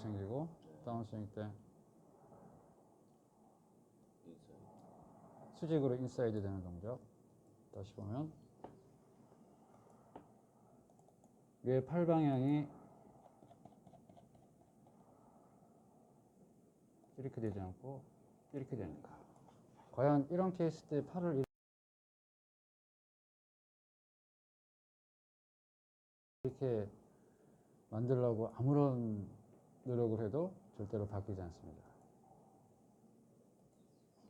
생기고 다운 스윙 때 수직으로 인사이드 되는 동작. 다시 보면 왜팔 방향이 이렇게 되지 않고 이렇게 되는가 과연 이런 케이스 때 팔을 이렇게 만들려고 아무런 노력을 해도 절대로 바뀌지 않습니다.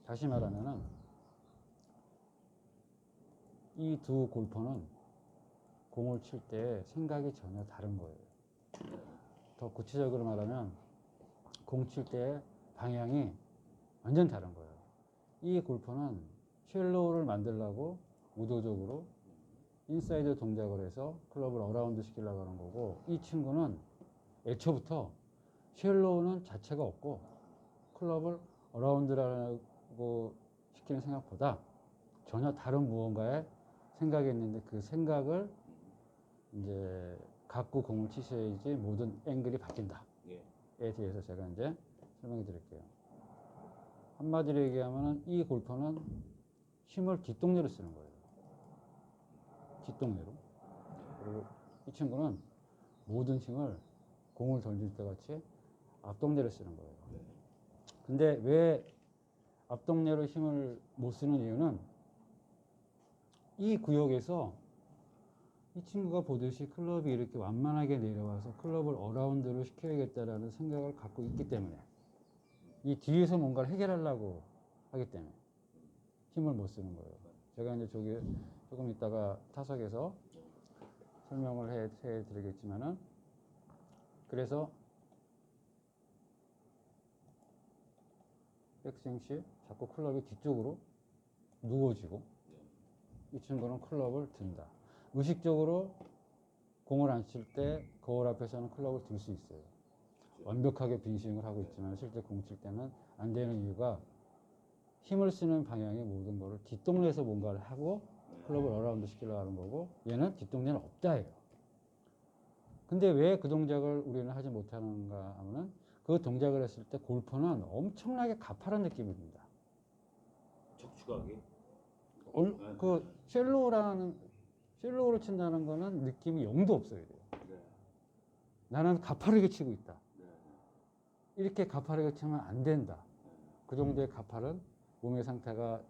다시 말하면은 이 두 골퍼는 공을 칠 때 생각이 전혀 다른 거예요. 더 구체적으로 말하면 공 칠 때 방향이 완전 다른 거예요. 이 골퍼는 쉘로우를 만들려고 의도적으로 인사이드 동작을 해서 클럽을 어라운드 시키려고 하는 거고 이 친구는 애초부터 쉘로우는 자체가 없고 클럽을 어라운드라고 시키는 생각보다 전혀 다른 무언가에 생각이 있는데 그 생각을 이제 갖고 공을 치셔야지 모든 앵글이 바뀐다. 예. 에 대해서 제가 이제 설명해 드릴게요. 한마디로 얘기하면 이 골퍼는 힘을 뒷동내로 쓰는 거예요. 뒷동내로. 그리고 이 친구는 모든 힘을 공을 던질 때 같이 앞동내로 쓰는 거예요. 근데 왜 앞동내로 힘을 못 쓰는 이유는 이 구역에서 이 친구가 보듯이 클럽이 이렇게 완만하게 내려와서 클럽을 어라운드로 시켜야겠다라는 생각을 갖고 있기 때문에 이 뒤에서 뭔가를 해결하려고 하기 때문에 힘을 못 쓰는 거예요. 제가 이제 저기 조금 있다가 타석에서 설명을 해, 해 드리겠지만은 그래서 백스윙 시 자꾸 클럽이 뒤쪽으로 누워지고 이 친구는 클럽을 든다. 의식적으로 공을 안 칠 때 거울 앞에서는 클럽을 들 수 있어요. 완벽하게 빈스윙을 하고 있지만 실제 공 칠 때는 안 되는 이유가 힘을 쓰는 방향의 모든 거를 뒷동네에서 뭔가를 하고 클럽을 어라운드 시키려고 하는 거고 얘는 뒷동네는 없다예요. 근데 왜 그 동작을 우리는 하지 못하는가 하면은 그 동작을 했을 때 골퍼는 엄청나게 가파른 느낌이 듭니다. 척추각이 얼- 그 쉘로우라는 쉘로우를 친다는 거는 느낌이 0도 없어야 돼요. 네. 나는 가파르게 치고 있다. 네. 이렇게 가파르게 치면 안 된다. 그 정도의 가파른 몸의 상태가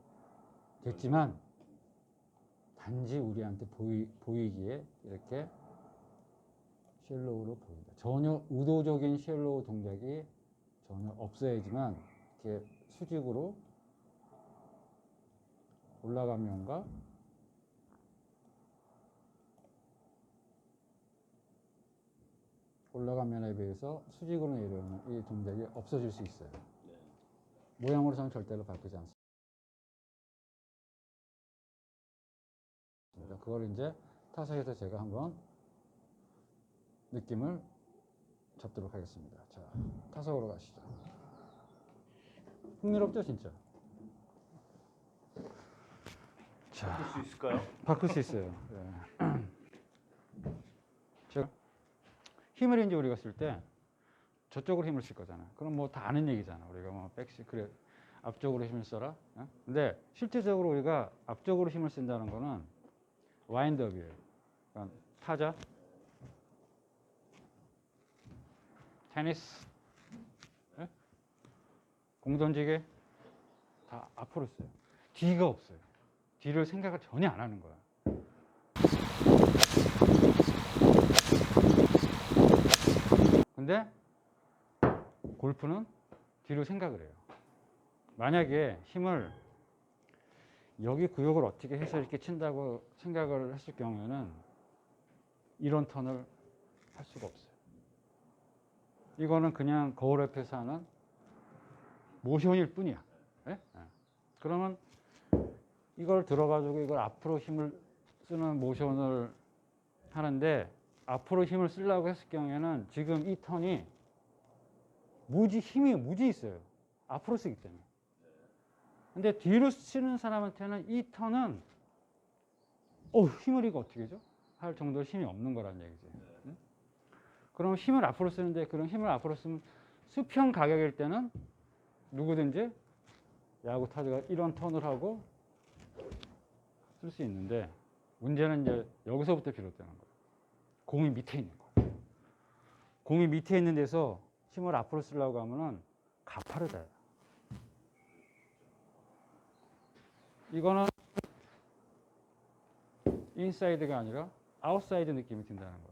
됐지만 단지 우리한테 보이, 보이기에 이렇게 쉘로우로 보인다. 전혀 의도적인 쉘로우 동작이 전혀 없어야지만 이렇게 수직으로 올라간 면과 올라간 면에 비해서 수직으로 내려오는 이 동작이 없어질 수 있어요. 네. 모양으로서는 절대로 바뀌지 않습니다. 그걸 이제 타석에서 제가 한번 느낌을 잡도록 하겠습니다. 자, 타석으로 가시죠. 흥미롭죠, 진짜? 자, 바꿀 수 있을까요? 바꿀 수 있어요. 예. 제가 힘을 이제 우리가 쓸 때 저쪽으로 힘을 쓸 거잖아. 그럼 뭐 다 아는 얘기잖아. 우리가 뭐 백시 그래 앞쪽으로 힘을 써라. 어? 근데 실제적으로 우리가 앞쪽으로 힘을 쓴다는 거는 와인드업이에요. 그러니까 타자, 테니스, 예? 공 던지게 다 앞으로 써요. 뒤가 없어요. 뒤를 생각을 전혀 안 하는 거야. 근데 골프는 뒤로 생각을 해요. 만약에 힘을 여기 구역을 어떻게 해서 이렇게 친다고 생각을 했을 경우에는 이런 턴을 할 수가 없어요. 이거는 그냥 거울 옆에서 하는 모션일 뿐이야. 예? 예. 그러면 이걸 들어가지고 이걸 앞으로 힘을 쓰는 모션을 하는데 앞으로 힘을 쓰려고 했을 경우에는 지금 이 턴이 무지 힘이 무지 있어요. 앞으로 쓰기 때문에. 근데 뒤로 치는 사람한테는 이 턴은 어 힘을 이거 어떻게 죠? 할 정도 힘이 없는 거란 얘기지. 응? 그럼 힘을 앞으로 쓰는데 그런 힘을 앞으로 쓰면 수평 가격일 때는 누구든지 야구 타자가 이런 턴을 하고 쓸 수 있는데 문제는 이제 여기서부터 비롯되는 거예요. 공이 밑에 있는 거예요. 공이 밑에 있는 데서 힘을 앞으로 쓰려고 하면은 가파르다. 이거는 인사이드가 아니라 아웃사이드 느낌이 든다는 거예요.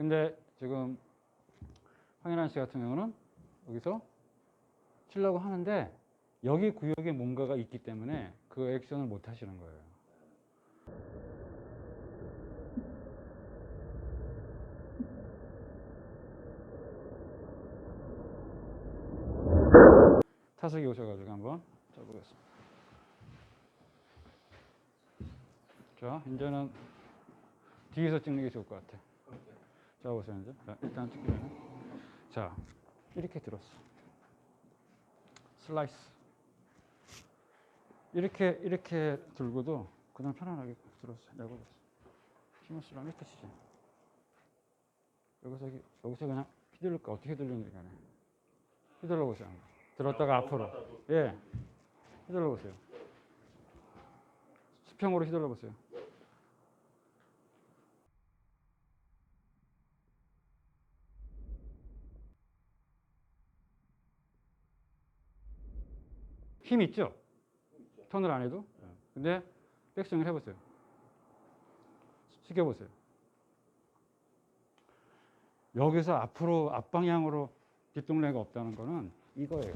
근데 지금 황현환 씨 같은 경우는 여기서 치려고 하는데 여기 구역에 뭔가가 있기 때문에 그 액션을 못 하시는 거예요. 타석이 오셔가지고 한번 쳐보겠습니다. 자, 이제는 뒤에서 찍는 게 좋을 것 같아. 자, 보세요, 이제. 자, 일단 찍기 전에. 자, 이렇게 들었어. 슬라이스. 이렇게, 이렇게 들고도 그냥 편안하게 들었어. 야구 됐어. 힘을 쓰려면 이렇게 치지. 여기서, 여기- 여기서 그냥 휘둘릴까? 어떻게 휘둘리는지 간에. 휘둘러 보세요. 들었다가 앞으로. 예. 휘둘러 보세요. 수평으로 휘둘러 보세요. 힘 있죠? 턴을 안 해도? 근데 백스윙을 해보세요. 숙여보세요. 여기서 앞으로 앞방향으로 뒷동네가 없다는 거는 이거예요.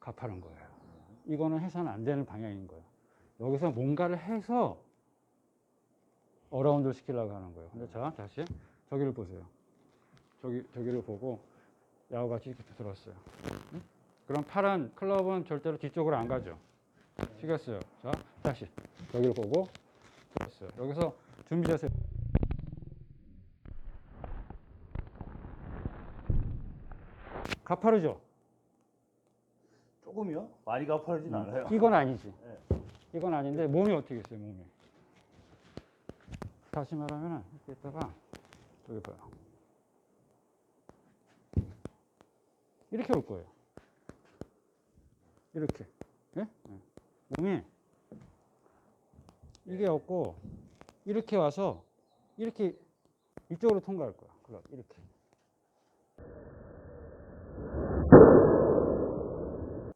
가파른 거예요. 이거는 해서는 안 되는 방향인 거예요. 여기서 뭔가를 해서 어라운드를 시키려고 하는 거예요. 근데 자, 다시 저기를 보세요. 저기, 저기를 보고 야구같이 이렇게 들었어요. 응? 그럼 파란 클럽은 절대로 뒤쪽으로 안 가죠. 시켰어요. 자, 다시 여기를 보고 들었어요. 여기서 준비 자세. 가파르죠? 조금이요? 많이 가파르진 않아요. 이건 아니지. 네. 이건 아닌데 몸이 어떻게 있어요, 몸이? 다시 말하면 이렇게 있다가 여기 봐요. 이렇게 올 거예요. 이렇게. 예? 예. 몸이 이게 없고 이렇게 와서 이렇게 이쪽으로 통과할 거야. 그럼 이렇게.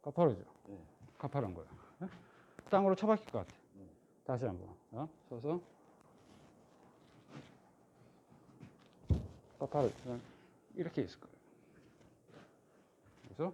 가파르죠? 네. 가파른 거야. 예? 땅으로 처박힐 것 같아. 다시 한번. 어? 서서. 가파르. 이렇게 있을 거예요. 그래서.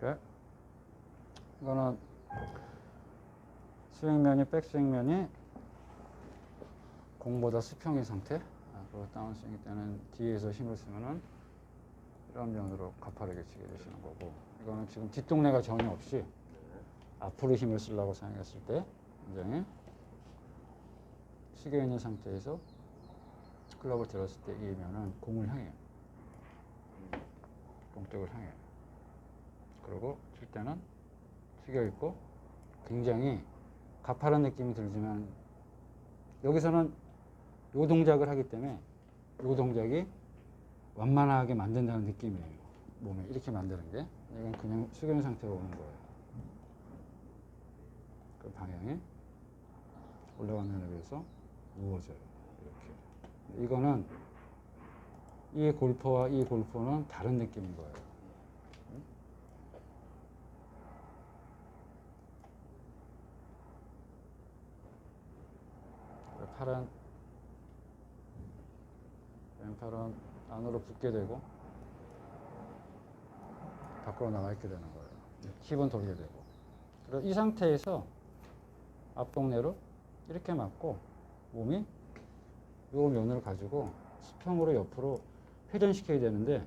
이렇게. 이거는 스윙면이 백스윙면이 공보다 수평인 상태. 아, 그리고 다운스윙 때는 뒤에서 힘을 쓰면은 이런 면으로 가파르게 치게 되시는 거고. 이거는 지금 뒷동네가 전혀 없이 앞으로 힘을 쓰려고 생각했을 때 굉장히 숙여 있는 상태에서 클럽을 들었을 때 이 면은 공을 향해요. 공 쪽을 향해요. 그리고 칠 때는 숙여 있고 굉장히 가파른 느낌이 들지만 여기서는 요 동작을 하기 때문에 요 동작이 완만하게 만든다는 느낌이에요. 몸에 이렇게 만드는 게 이건 그냥 있는 상태로 오는 거예요. 그 방향이 올라가는 비해서 누워져요. 이렇게. 이거는 이 골퍼와 이 골퍼는 다른 느낌인 거예요. 팔은 왼팔은 안으로 붙게 되고 밖으로 나와 있게 되는 거예요. 힙은 돌게 되고. 그래서 이 상태에서 앞동네로 이렇게 맞고 몸이 요 면을 가지고 수평으로 옆으로 회전시켜야 되는데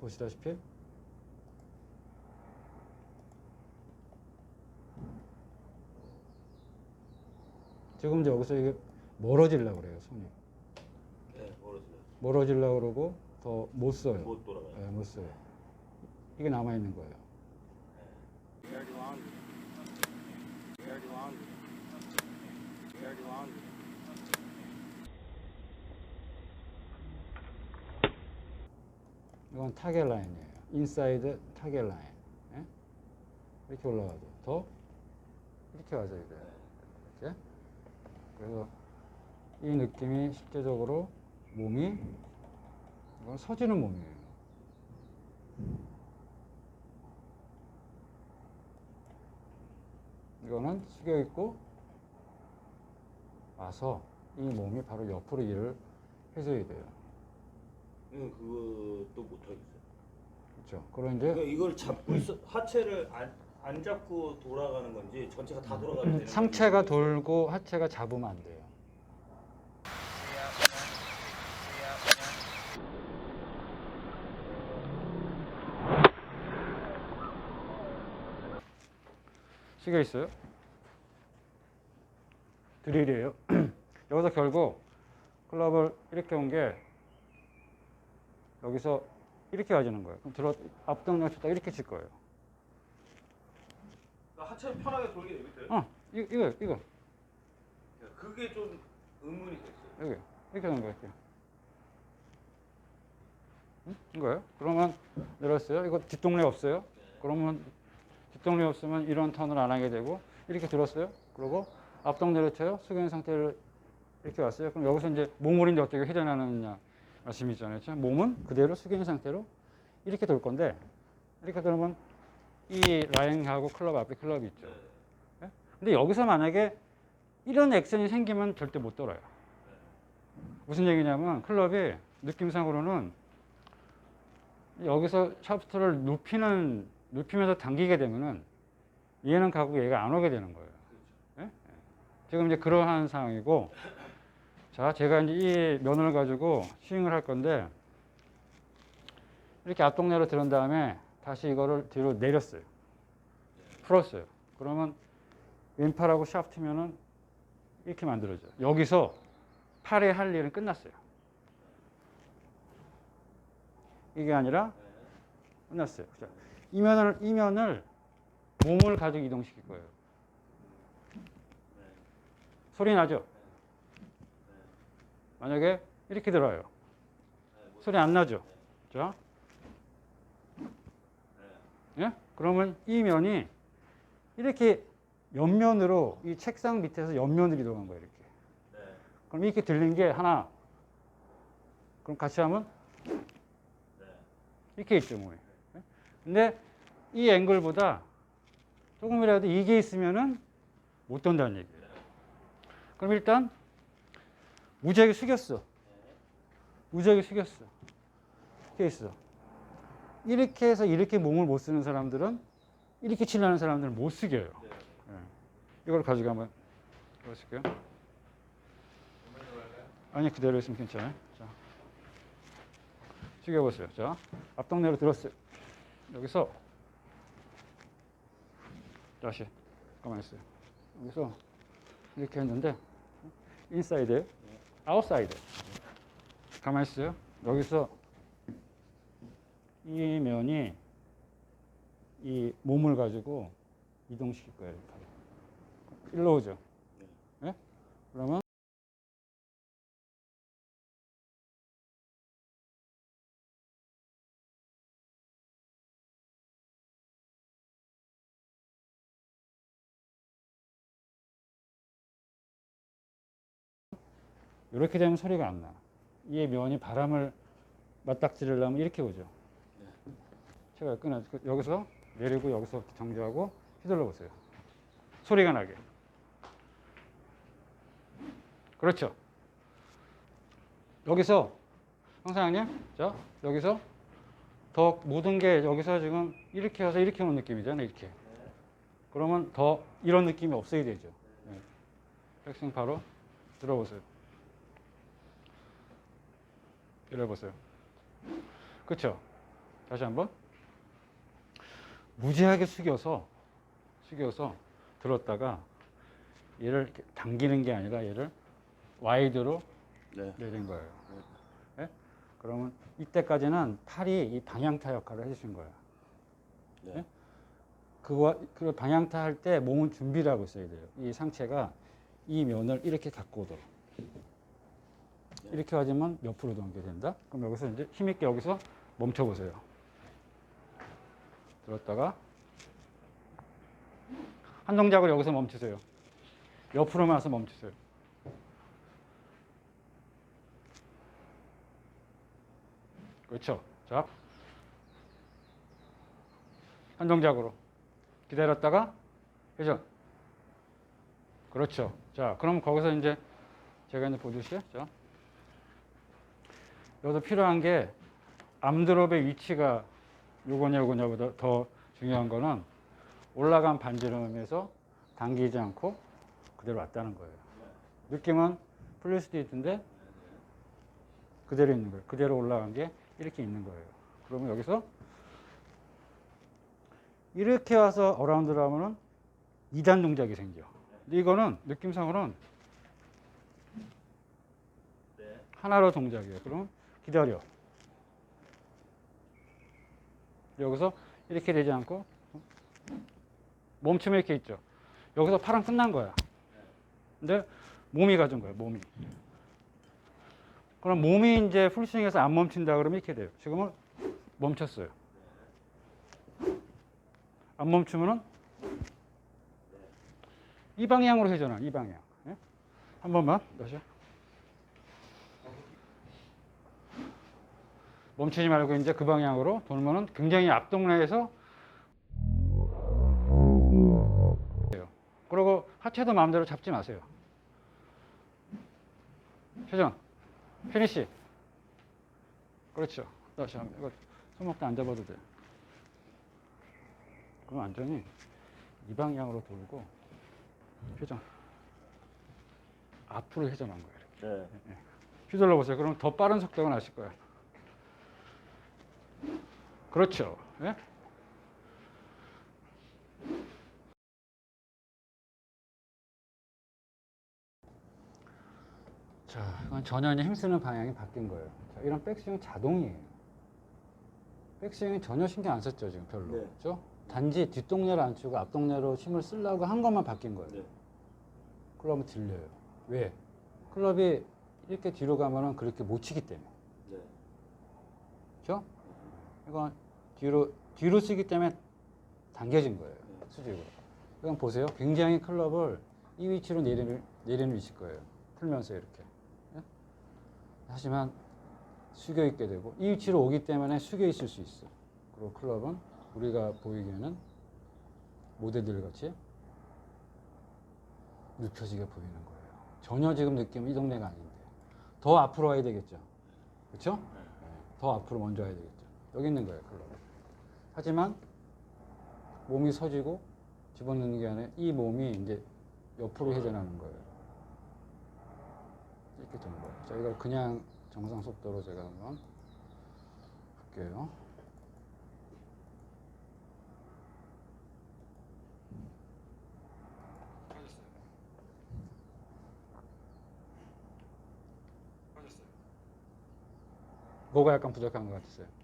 보시다시피 지금 이제 여기서 이게 멀어지려고 그래요, 손이. 네, 멀어져요. 멀어지려고 그러고 더 못 써요. 못 돌아가요. 예, 못 써요. 이게 남아 있는 거예요. 이건 타겟 라인이에요. 인사이드 타겟 라인. 예? 이렇게 올라가죠. 더 이렇게 와줘야 돼요. 이렇게. 그래서 이 느낌이 실제적으로 몸이 이건 서지는 몸이에요. 이거는 숙여 있고 와서 이 몸이 바로 옆으로 일을 해줘야 돼요. 이건 그것도 못 하겠어요. 그렇죠. 그럼 이제 그러니까 이걸 잡고 있어 하체를 안, 안 잡고 돌아가는 건지 전체가 다 돌아가야 되는 상체가 건지 돌고 하체가 잡으면 안 돼요. 시계 있어요? 드릴이에요. 여기서 결국 클럽을 이렇게 온 게 여기서 이렇게 가지는 거예요. 그럼 들어 앞동력 쳤다 이렇게 칠 거예요. 그러니까 하체를 편하게 돌게 되겠어요. 어, 이, 이거 이거 그게 좀 의문이 됐어요. 여기 이렇게 하는 거예요. 응? 이거요? 그러면 내렸어요. 이거 뒷동네 없어요. 그러면 뒷동네 없으면 이런 턴을 안 하게 되고 이렇게 들었어요. 그리고 앞동 내려쳐요. 숙인 상태를 이렇게 왔어요. 그럼 여기서 이제 몸을 이제 어떻게 회전하느냐 말씀이잖아요. 그렇죠? 몸은 그대로 숙인 상태로 이렇게 돌 건데 이렇게 돌면 이 라인하고 클럽 앞에 클럽이 있죠. 예? 근데 여기서 만약에 이런 액션이 생기면 절대 못 돌아요. 무슨 얘기냐면 클럽이 느낌상으로는 여기서 샤프트를 눕히는 눕히면서 당기게 되면은 얘는 가고 얘가 안 오게 되는 거예요. 예? 예. 지금 이제 그러한 상황이고 자 제가 이제 이 면을 가지고 스윙을 할 건데 이렇게 앞동네로 들은 다음에 다시 이거를 뒤로 내렸어요. 풀었어요. 그러면 왼팔하고 샤프트면은 이렇게 만들어져요. 여기서 팔에 할 일은 끝났어요. 이게 아니라 끝났어요. 자, 이면을 이면을 몸을 가지고 이동시킬 거예요. 소리 나죠? 만약에 이렇게 들어요. 소리 안 나죠? 자, 예? 그러면 이 면이 이렇게 옆면으로 이 책상 밑에서 옆면으로 이동한 거예요. 이렇게. 네. 그럼 이렇게 들린 게 하나. 그럼 같이 하면 네. 이렇게 있죠. 예? 근데 이 앵글보다 조금이라도 이게 있으면은 못 돈다는 얘기예요. 그럼 일단 무지하게 숙였어. 무지하게 숙였어. 이렇게 있어. 이렇게 해서 이렇게 몸을 못 쓰는 사람들은 이렇게 치려는 사람들은 못 숙여요. 예. 이걸 가지고 한번 해보실게요. 아니 그대로 있으면 괜찮아요. 자, 숙여보세요. 자, 앞동네로 들었어요. 여기서 다시 가만히 있어요. 여기서 이렇게 했는데 인사이드, 아웃사이드. 가만히 있어요. 여기서 이 면이 이 몸을 가지고 이동시킬 거예요. 이렇게. 일로 오죠. 예? 그러면 이렇게 되면 소리가 안 나. 이 면이 바람을 맞닥뜨리려면 이렇게 오죠. 제가 끊어 여기서 내리고 여기서 정지하고 휘둘러 보세요. 소리가 나게. 그렇죠. 여기서 형사장님, 자 여기서 더 모든 게 여기서 지금 이렇게 와서 이렇게 오는 느낌이잖아요. 이렇게. 그러면 더 이런 느낌이 없어야 되죠. 네. 백스윙 바로 들어보세요. 이래보세요. 그렇죠? 다시 한번. 무지하게 숙여서 숙여서 들었다가 얘를 이렇게 당기는 게 아니라 얘를 와이드로 네. 내린 거예요. 예? 그러면 이때까지는 팔이 이 방향타 역할을 해주신 거예요. 네. 예? 그거 그 방향타 할 때 몸은 준비를 하고 있어야 돼요. 이 상체가 이 면을 이렇게 갖고 오도록. 이렇게 하지만 옆으로 넘게 된다. 그럼 여기서 이제 힘있게 여기서 멈춰 보세요. 들었다가 한 동작을 여기서 멈추세요. 옆으로만 와서 멈추세요. 그렇죠. 자, 한 동작으로 기다렸다가 회전. 그렇죠. 자, 그럼 거기서 이제 제가 이제 보듯이 자, 여기서 필요한 게 암드롭의 위치가 요거냐 요거냐보다 더 중요한 거는 올라간 반지름에서 당기지 않고 그대로 왔다는 거예요. 느낌은 풀릴 수도 있는데 그대로 있는 거예요. 그대로 올라간 게 이렇게 있는 거예요. 그러면 여기서 이렇게 와서 어라운드를 하면은 2단 동작이 생겨. 근데 이거는 느낌상으로는 네. 하나로 동작이에요. 그럼 기다려. 여기서 이렇게 되지 않고 멈춤이 이렇게 있죠. 여기서 팔은 끝난 거야. 근데 몸이 가진 거예요. 몸이. 그럼 몸이 이제 풀스윙에서 안 멈춘다 그러면 이렇게 돼요. 지금은 멈췄어요. 안 멈추면은 이 방향으로 회전하. 이 방향. 예? 한 번만 다시. 멈추지 말고 이제 그 방향으로 돌면은 굉장히 앞동네에서 그리고 하체도 마음대로 잡지 마세요. 회전, 피니시. 그렇죠. 다시 한번 이거 손목도 안 잡아도 돼. 그럼 완전히 이 방향으로 돌고 회전. 앞으로 회전한 거예요. 이렇게. 네. 휘둘러 보세요. 그럼 더 빠른 속도가 나실 거예요. 그렇죠. 예? 자, 이건 전혀 이제 힘쓰는 방향이 바뀐 거예요. 자, 이런 백스윙 자동이에요. 백스윙 전혀 신경 안 썼죠, 지금 별로. 네. 그렇죠? 단지 뒷동네를 안 치고 앞동네로 힘을 쓰려고 한 것만 바뀐 거예요. 네. 그러면 들려요. 왜? 클럽이 이렇게 뒤로 가면은 그렇게 못 치기 때문에. 네. 그렇죠? 이건 뒤로 뒤로 쓰기 때문에 당겨진 거예요. 수직으로. 이건 보세요. 굉장히 클럽을 이 위치로 내리는 내리는 위치일 거예요. 풀면서 이렇게. 예? 하지만 숙여 있게 되고 이 위치로 오기 때문에 숙여 있을 수 있어. 그리고 클럽은 우리가 보이기에는 모델들 같이 눕혀지게 보이는 거예요. 전혀 지금 느낌은 이 동네가 아닌데 더 앞으로 와야 되겠죠. 그렇죠? 더 앞으로 먼저 와야 되겠죠. 여기 있는 거예요, 클럽. 하지만 몸이 서지고 집어넣는 게 아니라 이 몸이 이제 옆으로 회전하는 거예요. 이렇게 되는 거예요. 자, 이걸 그냥 정상 속도로 제가 한번 볼게요. 뭐가 약간 부족한 것 같으세요?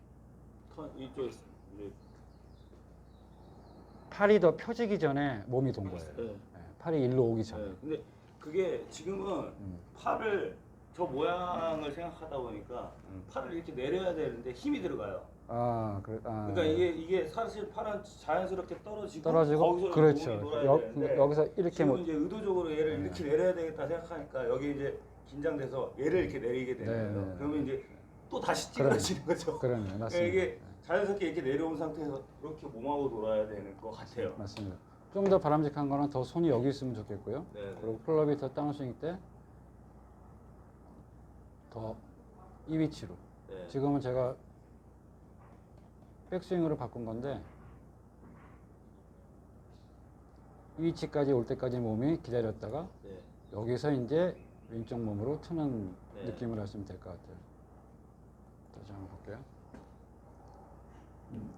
이쪽에. 이제 팔이 더 펴지기 전에 몸이 돈 거예요. 네. 네, 팔이 일로 오기 전에. 네. 근데 그게 지금은 음. 팔을 저 모양을 생각하다 보니까 음. 팔을 이렇게 내려야 되는데 힘이 들어가요. 아, 그래, 아, 그러니까 이게 이게 사실 팔은 자연스럽게 떨어지고 떨어지고 거기서 그렇죠. 놀아야 여, 되는데 여기서 이렇게 지금 뭐 이제 의도적으로 얘를 네. 이렇게 내려야 되겠다 생각하니까 여기 이제 긴장돼서 얘를 이렇게 내리게 되는 네, 거예요. 네, 네. 그러면 이제 또 다시. 찌그러지는 거죠. 그러네, 그러니까 맞습니다. 이게 자연스럽게 이렇게 내려온 상태에서 이렇게 몸하고 돌아야 되는 것 같아요. 맞습니다. 좀 더 바람직한 거는 더 손이 여기 있으면 좋겠고요. 네, 네. 그리고 클럽이 더 다운스윙 때 더 이 위치로. 네. 지금은 제가 백스윙으로 바꾼 건데 이 위치까지 올 때까지 몸이 기다렸다가 네. 여기서 이제 왼쪽 몸으로 트는 네. 느낌을 하시면 될 것 같아요. 다시 한번 볼게요.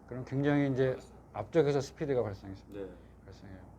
그럼 굉장히 이제 앞쪽에서 스피드가 발생해요. 네. 발생해요.